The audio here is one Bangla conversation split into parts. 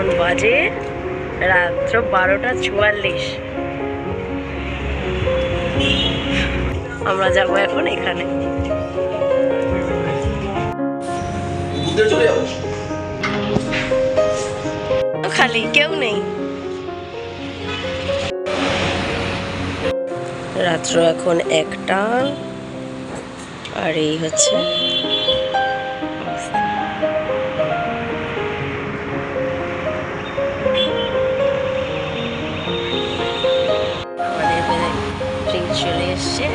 এখন বাজে রাত্র বারোটা চুয়াল্লিশ। আমরা যাব এখন এখানে। খালি কেউ নেই। রাত্র এখন একটা। আর এই হচ্ছে চলে এসছে।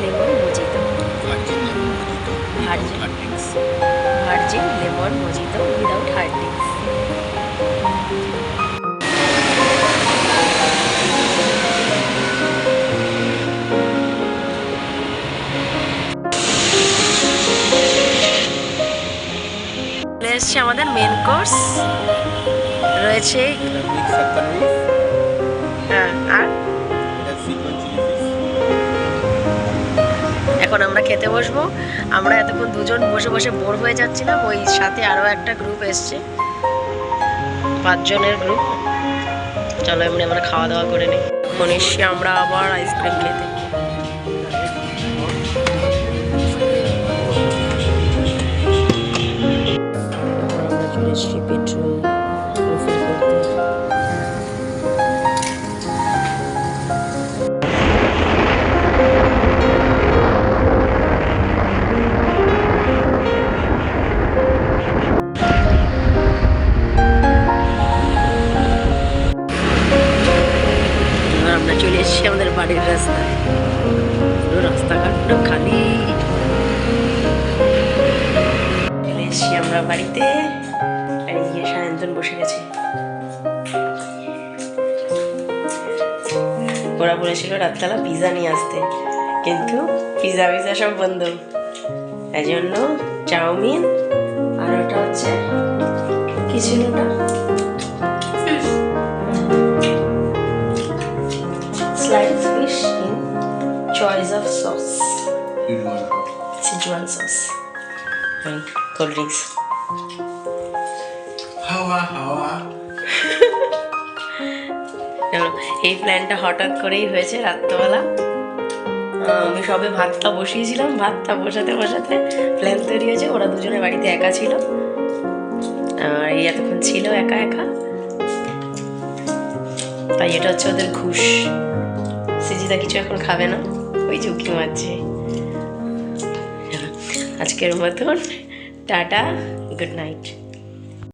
Lemon mojito virgin lemon mojito without hard drinks চলে এসছে আমাদের মেন কোর্স রয়েছে হ্যাঁ আর খেতে বসবো। আমরা এতক্ষণ দুজন বসে বসে বোর হয়ে যাচ্ছিলাম। ওই সাথে আরও একটা গ্রুপ এসছে। পাঁচজনের গ্রুপ চলো এমনি আমরা খাওয়া দাওয়া করে নিই। এখন আমরা আবার আইসক্রিম খেতে। আমরা আমাদের বাড়ির রাস্তায়। রাস্তাঘাট খালি। এসেছি আমরা বাড়িতে। আর এই যে সায়ন্তন বসে গেছে। ওরা বলেছিল রাতবেলা পিজা নিয়ে আসতে। কিন্তু পিৎজা পিৎজা সব বন্ধ। এই জন্য চাউমিন আর ওটা হচ্ছে কি ছিল ওটা। Sliced fish in choice of sauce. Sichuan sauce. And cold drinks. হাওয়া হাওয়া এই প্ল্যানটা হঠাৎ করেই হয়েছে রাত্রবেলা। আহ, আমি সবে ভাতটা বসিয়েছিলাম ভাতটা বসাতে বসাতে প্ল্যান তৈরি হয়েছে ওরা দুজনে বাড়িতে একা ছিল। আর এই এতক্ষণ ছিল একা একা। তাই এটা হচ্ছে ওদের ঘুষ। সিজিদা কিছু এখন খাবে না ওই ঝুঁকি মারছে। আজকের মতন টাটা গুড নাইট।